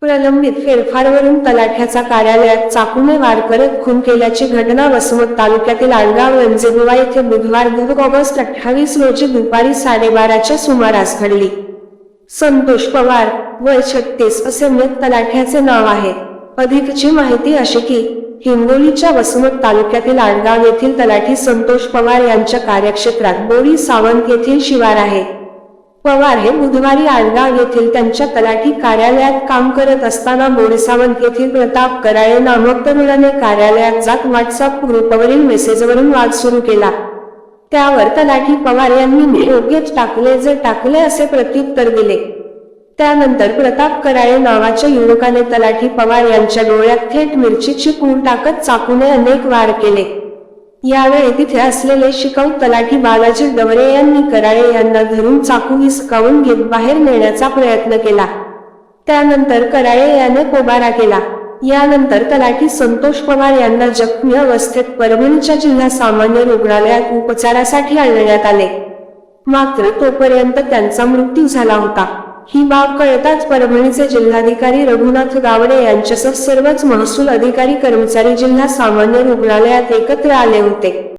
प्रलंबित फेरफारवरून तलाठ्याचा कार्यालयात चाकूने वार करत खून केल्याची घटना वसमत तालुक्यातील आडगाव रंजेबुवा येथे बुधवार दोन ऑगस्ट अठ्ठावीस रोजी दुपारी साडेबाराच्या सुमारास घडली. संतोष पवार वय छत्तीस असे मृत तलाठ्याचे नाव आहे. अधिकची माहिती अशी की हिंगोलीच्या वसमत तालुक्यातील आडगाव येथील तलाठी संतोष पवार यांच्या कार्यक्षेत्रात बोरी सावंत येथील शिवार आहे. पवार हे बुधवारी आडगाव येथील त्यांच्या तलाठी कार्यालयात काम करत असताना बोरीसावंत येथील प्रताप कराळे नामक तरुणाने कार्यालयात जात व्हॉट्सअप ग्रुपवरील मेसेजवरून वाद सुरू केला. त्यावर तलाठी पवार यांनी योग्यच टाकले जे टाकले असे प्रत्युत्तर दिले. त्यानंतर प्रताप कराळे नावाच्या युवकाने तलाठी पवार यांच्या डोळ्यात थेट मिरचीची पूड टाकत चाकूने अनेक वार केले. यावेळी तिथे असलेले शिकाऊ तलाठी बालाजी डवरे यांनी कराळे यांना धरून चाकू हिसकावून घेत बाहेर नेण्याचा प्रयत्न केला. त्यानंतर कराळे याने पोबारा केला. यानंतर तलाठी संतोष पवार यांना जखमी अवस्थेत परभणीच्या जिल्हा सामान्य रुग्णालयात उपचारासाठी आणण्यात आले. मात्र तोपर्यंत त्यांचा मृत्यू झाला होता. ही बाब कळताच परभणीचे जिल्हाधिकारी रघुनाथ गावडे यांच्यासह सर्वच महसूल अधिकारी कर्मचारी जिल्हा सामान्य रुग्णालयात एकत्र आले होते.